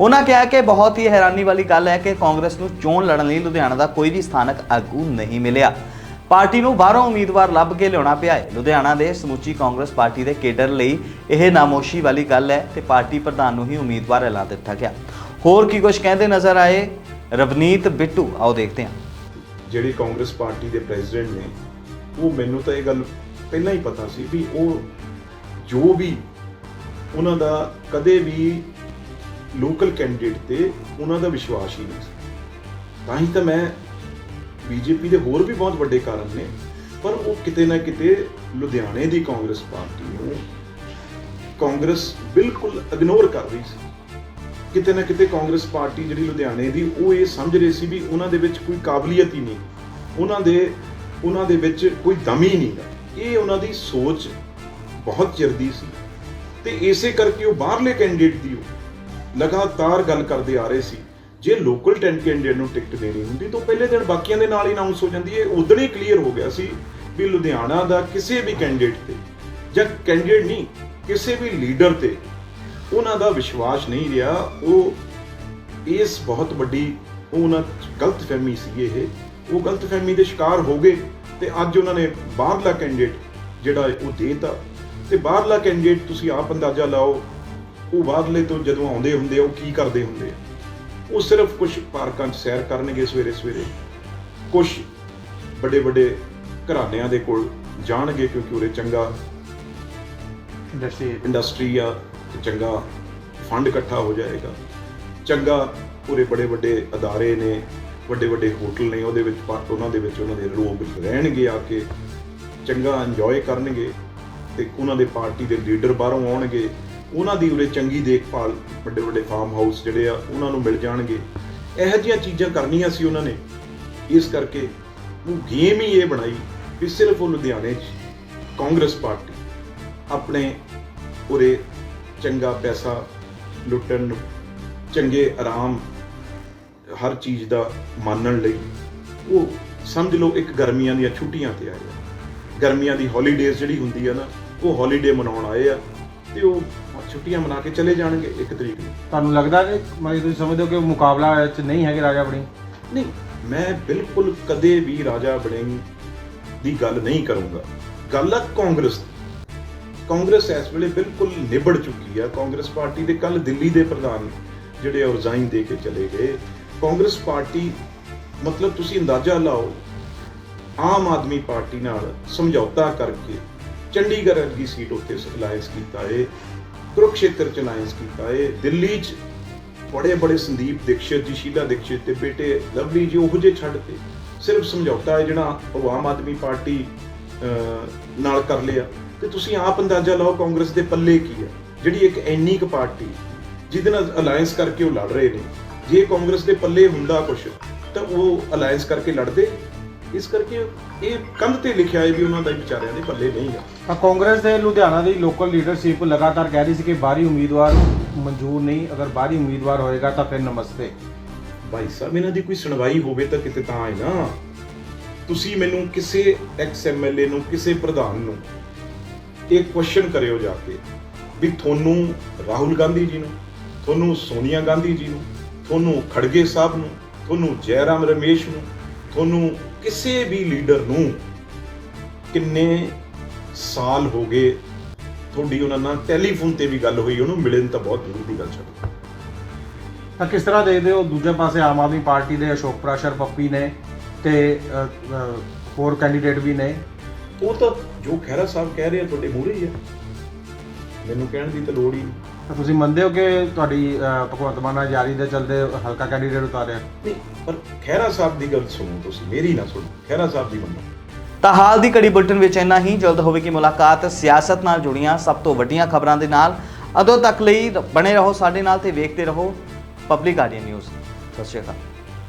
ਉਹਨਾਂ ਕਿਹਾ ਕਿ ਬਹੁਤ ਹੀ ਹੈਰਾਨੀ ਵਾਲੀ ਗੱਲ ਹੈ ਕਿ ਕਾਂਗਰਸ ਨੂੰ ਚੋਣ ਲੜਨ ਲਈ ਲੁਧਿਆਣਾ ਦਾ ਕੋਈ ਵੀ ਸਥਾਨਕ ਆਗੂ ਨਹੀਂ ਮਿਲਿਆ। ਪਾਰਟੀ ਨੂੰ ਬਾਹਰੋਂ ਉਮੀਦਵਾਰ ਲੱਭ ਕੇ ਲਿਆਉਣਾ ਪਿਆ ਹੈ। ਲੁਧਿਆਣਾ ਦੇ ਸਮੁੱਚੀ ਕਾਂਗਰਸ ਪਾਰਟੀ ਦੇ ਕੇਡਰ ਲਈ ਇਹ ਨਾਮੋਸ਼ੀ ਵਾਲੀ ਗੱਲ ਹੈ ਤੇ ਪਾਰਟੀ ਪ੍ਰਧਾਨ ਨੂੰ ਹੀ ਉਮੀਦਵਾਰ ਐਲਾਨ ਦਿੱਤਾ ਗਿਆ। ਹੋਰ ਕੀ ਕੁਝ ਕਹਿੰਦੇ ਨਜ਼ਰ ਆਏ? ਰਵਨੀਤ ਬਿੱਟੂ, ਆਓ ਦੇਖਦੇ ਹਾਂ। ਜਿਹੜੀ ਕਾਂਗਰਸ ਪਾਰਟੀ ਦੇ ਪ੍ਰੈਜ਼ੀਡੈਂਟ ਨੇ, ਉਹ ਮੈਨੂੰ ਤਾਂ ਇਹ ਗੱਲ ਪਹਿਲਾਂ ਹੀ ਪਤਾ ਸੀ ਵੀ ਉਹ ਜੋ ਵੀ ਉਹਨਾਂ ਦਾ ਕਦੇ ਵੀ ਲੋਕਲ ਕੈਂਡੀਡੇਟ ਤੇ ਉਹਨਾਂ ਦਾ ਵਿਸ਼ਵਾਸ ਹੀ ਨਹੀਂ ਸੀ। ਤਾਂ ਹੀ ਤਾਂ ਮੈਂ ਬੀਜੇਪੀ ਦੇ ਹੋਰ ਵੀ ਬਹੁਤ ਵੱਡੇ ਕਾਰਨ ਨੇ, ਪਰ ਉਹ ਕਿਤੇ ਨਾ ਕਿਤੇ ਲੁਧਿਆਣੇ ਦੀ ਕਾਂਗਰਸ ਪਾਰਟੀ ਨੂੰ ਕਾਂਗਰਸ ਬਿਲਕੁਲ ਇਗਨੋਰ ਕਰ ਰਹੀ ਸੀ। ਕਿਤੇ ਨਾ ਕਿਤੇ ਕਾਂਗਰਸ ਪਾਰਟੀ ਜਿਹੜੀ ਲੁਧਿਆਣੇ ਦੀ, ਉਹ ਇਹ ਸਮਝ ਰਹੀ ਸੀ ਵੀ ਉਹਨਾਂ ਦੇ ਵਿੱਚ ਕੋਈ ਕਾਬਲੀਅਤ ਹੀ ਨਹੀਂ, ਉਹਨਾਂ ਦੇ ਉਹਨਾਂ ਦੇ ਵਿੱਚ ਕੋਈ ਦਮ ਹੀ। ਨਹੀਂ ਇਹ ਉਹਨਾਂ ਦੀ ਸੋਚ ਬਹੁਤ ਚਿਰ ਦੀ ਸੀ। ਤੇ ਇਸੇ ਕਰਕੇ ਉਹ ਬਾਹਰਲੇ ਕੈਂਡੀਡੇਟ ਦੀ ਉਹ ਲਗਾਤਾਰ ਗੱਲ ਕਰਦੇ ਆ ਰਹੇ ਸੀ। ਜੇ ਲੋਕਲ 10 ਕੈਂਡੀਡੇਟ ਨੂੰ ਟਿਕਟ ਦੇਣੀ ਹੁੰਦੀ ਤਾਂ ਉਹ ਪਹਿਲੇ ਦਿਨ ਬਾਕੀਆਂ ਦੇ ਨਾਲ ਹੀ ਅਨਾਉਂਸ ਹੋ ਜਾਂਦੀ ਹੈ ਉਦੋਂ ਹੀ ਕਲੀਅਰ ਹੋ ਗਿਆ ਸੀ ਵੀ ਲੁਧਿਆਣਾ ਦਾ ਕਿਸੇ ਵੀ ਕੈਂਡੀਡੇਟ ਤੇ ਜਾਂ ਕੈਂਡੀਡੇਟ ਨਹੀਂ, ਕਿਸੇ ਵੀ ਲੀਡਰ ਤੇ ਉਹਨਾਂ ਦਾ ਵਿਸ਼ਵਾਸ ਨਹੀਂ ਰਿਹਾ। ਉਹ ਇਸ ਬਹੁਤ ਵੱਡੀ ਉਹਨਾਂ 'ਚ ਗਲਤ ਫਹਿਮੀ ਸੀ ਇਹ। ਉਹ ਗਲਤਫਹਿਮੀ ਦੇ ਸ਼ਿਕਾਰ ਹੋ ਗਏ ਤੇ ਅੱਜ ਉਹਨਾਂ ਨੇ ਬਾਹਰਲਾ ਕੈਂਡੀਡੇਟ ਜਿਹੜਾ ਹੈ ਉਹ ਦੇਤਾ। ਤੇ ਬਾਹਰਲਾ ਕੈਂਡੀਡੇਟ ਤੁਸੀਂ ਆਪ ਅੰਦਾਜ਼ਾ ਲਾਓ ਉਹ ਬਾਹਰਲੇ ਤੋਂ ਜਦੋਂ ਆਉਂਦੇ ਹੁੰਦੇ ਆ ਉਹ ਕੀ ਕਰਦੇ ਹੁੰਦੇ ਆ? ਉਹ ਸਿਰਫ ਕੁਝ ਪਾਰਕਾਂ 'ਚ ਸੈਰ ਕਰਨਗੇ ਸਵੇਰੇ ਸਵੇਰੇ। ਕੁਝ ਵੱਡੇ ਵੱਡੇ ਘਰਾਣਿਆਂ ਦੇ ਕੋਲ ਜਾਣਗੇ ਕਿਉਂਕਿ ਉਰੇ ਚੰਗਾ ਇੰਡਸਟਰੀ ਇੰਡਸਟਰੀ ਆ ਚੰਗਾ ਫੰਡ ਇਕੱਠਾ ਹੋ ਜਾਏਗਾ। ਚੰਗਾ ਪੂਰੇ ਬੜੇ ਵੱਡੇ ਅਦਾਰੇ ਨੇ ਵੱਡੇ ਵੱਡੇ ਹੋਟਲ ਨੇ ਉਹਦੇ ਵਿੱਚ ਉਹਨਾਂ ਦੇ ਵਿੱਚ ਉਹਨਾਂ ਦੇ ਲੋਕ ਰਹਿਣਗੇ ਆ ਕੇ ਚੰਗਾ ਇੰਜੋਏ ਕਰਨਗੇ ਤੇ ਉਹਨਾਂ ਦੇ ਪਾਰਟੀ ਦੇ ਲੀਡਰ ਬਾਹਰੋਂ ਆਉਣਗੇ। ਉਹਨਾਂ ਦੀ ਉਰੇ ਚੰਗੀ ਦੇਖਭਾਲ, ਵੱਡੇ ਵੱਡੇ ਫਾਰਮ ਹਾਊਸ ਜਿਹੜੇ ਆ, ਉਹਨਾਂ ਨੂੰ ਮਿਲ ਜਾਣਗੇ। ਇਹੋ ਜਿਹੀਆਂ ਚੀਜ਼ਾਂ ਕਰਨੀਆਂ ਸੀ ਉਹਨਾਂ ਨੇ। ਇਸ ਕਰਕੇ ਉਹ ਗੇਮ ਹੀ ਇਹ ਬਣਾਈ ਵੀ ਸਿਰਫ ਉਹ ਲੁਧਿਆਣੇ 'ਚ ਕਾਂਗਰਸ ਪਾਰਟੀ ਆਪਣੇ ਉਰੇ ਚੰਗਾ ਪੈਸਾ ਲੁੱਟਣ ਨੂੰ, ਚੰਗੇ ਆਰਾਮ ਹਰ ਚੀਜ਼ ਦਾ ਮਾਨਣ ਲਈ ਉਹ ਸਮਝ ਲਓ ਇੱਕ ਗਰਮੀਆਂ ਦੀਆਂ ਛੁੱਟੀਆਂ ਤੇ ਆਏ ਗਰਮੀਆਂ ਦੀ ਹੌਲੀਡੇਜ਼ ਜਿਹੜੀ ਹੁੰਦੀ ਆ ਨਾ, ਉਹ ਹੌਲੀਡੇ ਮਨਾਉਣ ਆਏ ਆ ਤੇ ਉਹ ਛੁੱਟੀਆਂ ਮਨਾ ਕੇ ਚਲੇ ਜਾਣਗੇ ਇੱਕ ਤਰੀਕ ਨੂੰ। ਤੁਹਾਨੂੰ ਲੱਗਦਾ ਕਿ ਮੈਂ ਤੁਸੀਂ ਸਮਝਦੇ ਹੋ ਕਿ ਮੁਕਾਬਲਾ ਇਹ 'ਚ ਨਹੀਂ ਹੈਗੇ ਰਾਜਾ ਬਣੀ? ਨਹੀਂ ਮੈਂ ਬਿਲਕੁਲ ਕਦੇ ਵੀ ਰਾਜਾ ਬਣੇਗੀ ਦੀ ਗੱਲ ਨਹੀਂ ਕਰੂੰਗਾ। ਗੱਲ ਆ ਕਾਂਗਰਸ ਦੀ। ਕਾਂਗਰਸ ਇਸ ਵੇਲੇ ਬਿਲਕੁਲ ਨਿਬੜ ਚੁੱਕੀ ਆ। ਕਾਂਗਰਸ ਪਾਰਟੀ ਦੇ ਕੱਲ ਦਿੱਲੀ ਦੇ ਪ੍ਰਧਾਨ ਜਿਹੜੇ ਉਹ ਰਿਜ਼ਾਈਨ ਦੇ ਕੇ ਚਲੇ ਗਏ। ਕਾਂਗਰਸ ਪਾਰਟੀ ਮਤਲਬ ਤੁਸੀਂ ਅੰਦਾਜ਼ਾ ਲਾਓ ਆਮ ਆਦਮੀ ਪਾਰਟੀ ਨਾਲ ਸਮਝੌਤਾ ਕਰਕੇ ਚੰਡੀਗੜ੍ਹ ਵਰਗੀ ਸੀਟ ਉੱਤੇ ਅਲਾਈਅੰਸ ਕੀਤਾ ਏ। ਕੁਰੂਕਸ਼ੇਤਰ ਚ ਅਲਾਈਅੰਸ ਕੀਤਾ ਏ ਦਿੱਲੀ ਚ ਬੜੇ ਬੜੇ ਸੰਦੀਪ ਦੀਕਸ਼ਿਤ ਜੀ, ਸ਼ੀਲਾ ਦੀਕਸ਼ਿਤ ਤੇ ਬੇਟੇ ਲਵਲੀ ਜੀ, ਉਹੋ ਜਿਹੇ ਛੱਡ ਤੇ ਸਿਰਫ ਸਮਝੌਤਾ ਹੈ ਜਿਹੜਾ ਉਹ ਆਮ ਆਦਮੀ ਪਾਰਟੀ ਨਾਲ ਕਰ ਲਿਆ। ਤੇ ਤੁਸੀਂ ਆਪ ਅੰਦਾਜ਼ਾ ਲਾਓ ਕਾਂਗਰਸ ਦੇ ਪੱਲੇ ਕੀ ਹੈ? ਜਿਹੜੀ ਇੱਕ ਐਨੀ ਕੁ ਪਾਰਟੀ ਜਿਹਦੇ ਨਾਲ ਅਲਾਈਅੰਸ ਕਰਕੇ ਉਹ ਲੜ ਰਹੇ ਨੇ। ਜੇ ਕਾਂਗਰਸ ਦੇ ਪੱਲੇ ਹੁੰਦਾ ਕੁਝ ਤਾਂ ਉਹ ਅਲਾਈਅੰਸ ਕਰਕੇ ਲੜਦੇ ਇਸ ਕਰਕੇ ਇਹ ਕੰਧ ਤੇ ਲਿਖਿਆ ਹੈ ਵੀ ਉਹਨਾਂ ਦਾ ਵਿਚਾਰਿਆਂ ਦੇ ਪੱਲੇ ਨਹੀਂ ਹੈ ਤਾਂ ਕਾਂਗਰਸ ਦੇ ਲੁਧਿਆਣਾ ਦੀ ਲੋਕਲ ਲੀਡਰਸ਼ਿਪ ਲਗਾਤਾਰ ਕਹਿ ਰਹੀ ਸੀ ਕਿ ਬਾਹਰੀ ਉਮੀਦਵਾਰ ਮਨਜ਼ੂਰ ਨਹੀਂ ਅਗਰ ਬਾਹਰੀ ਉਮੀਦਵਾਰ ਹੋਏਗਾ ਤਾਂ ਫਿਰ ਨਮਸਤੇ। ਭਾਈ ਸਾਹਿਬ ਇਹਨਾਂ ਦੀ ਕੋਈ ਸੁਣਵਾਈ ਹੋਵੇ ਤਾਂ ਕਿਤੇ ਤਾਂ ਹੈ ਨਾ। ਤੁਸੀਂ ਮੈਨੂੰ ਕਿਸੇ ਐਕਸ ਐਮਐਲਏ ਨੂੰ ਕਿਸੇ ਪ੍ਰਧਾਨ ਨੂੰ ਇਹ ਕੁਐਸਚਨ ਕਰਿਓ ਜਾ ਕੇ ਵੀ ਤੁਹਾਨੂੰ ਰਾਹੁਲ ਗਾਂਧੀ ਜੀ ਨੂੰ ਤੁਹਾਨੂੰ ਸੋਨੀਆ ਗਾਂਧੀ ਜੀ ਨੂੰ ਤੁਹਾਨੂੰ ਖੜਗੇ ਸਾਹਿਬ ਨੂੰ ਤੁਹਾਨੂੰ ਜੈਰਾਮ ਰਮੇਸ਼ ਨੂੰ ਤੁਹਾਨੂੰ ਕਿਸੇ ਵੀ ਲੀਡਰ ਨੂੰ ਕਿੰਨੇ ਸਾਲ ਹੋ ਗਏ ਤੁਹਾਡੀ ਉਹਨਾਂ ਨਾਲ ਟੈਲੀਫੋਨ ਤੇ ਵੀ ਗੱਲ ਹੋਈ ਉਹਨੂੰ ਮਿਲਣ ਤਾਂ ਬਹੁਤ ਦੂਰ ਦੀ ਗੱਲ ਛੱਡੋ ਤਾਂ ਕਿਸ ਤਰ੍ਹਾਂ ਦੇਖਦੇ ਹੋ ਦੂਜੇ ਪਾਸੇ ਆਮ ਆਦਮੀ ਪਾਰਟੀ ਦੇ ਅਸ਼ੋਕ ਪ੍ਰਾਸ਼ਰ ਪੱਪੀ ਨੇ ਤੇ ਹੋਰ ਕੈਂਡੀਡੇਟ ਵੀ ਨੇ? ਉਹ ਤਾਂ ਜੋ ਖਹਿਰਾ ਸਾਹਿਬ ਕਹਿ ਰਹੇ ਆ ਤੁਹਾਡੇ ਮੂਹਰੇ ਹੀ ਆ। ਮੈਨੂੰ ਕਹਿਣ ਦੀ ਤਾਂ ਲੋੜ ਹੀ ਨਹੀਂ। ਤਾਂ ਤੁਸੀਂ ਮੰਨਦੇ ਹੋ ਕਿ ਤੁਹਾਡੀ ਭਗਵੰਤ ਮਾਨ ਨਾਲ ਜਾਰੀ ਦੇ ਚੱਲਦੇ ਹਲਕਾ ਕੈਂਡੀਡੇਟ ਉਤਾਰਿਆ? ਨਹੀਂ ਪਰ ਖਹਿਰਾ ਸਾਹਿਬ ਦੀ ਗੱਲ ਸੁਣੋ ਤੁਸੀਂ ਮੇਰੀ ਨਾ ਸੁਣੋ ਖਹਿਰਾ ਸਾਹਿਬ ਦੀ ਮੰਨੋ। ਤਾਂ ਹਾਲ ਦੀ ਕੜੀ ਬੁਲਟਨ ਵਿੱਚ ਇੰਨਾ ਹੀ ਜਲਦ ਹੋਵੇਗੀ ਮੁਲਾਕਾਤ। ਸਿਆਸਤ ਨਾਲ ਜੁੜੀਆਂ ਸਭ ਤੋਂ ਵੱਡੀਆਂ ਖਬਰਾਂ ਦੇ ਨਾਲ। ਅਦੋਂ ਤੱਕ ਲਈ ਬਣੇ ਰਹੋ ਸਾਡੇ ਨਾਲ ਤੇ ਵੇਖਦੇ ਰਹੋ। ਪਬਲਿਕ ਆਡੀਅਨ ਨਿਊਜ਼ ਸਤਿ ਸ਼੍ਰੀ ਅਕਾਲ।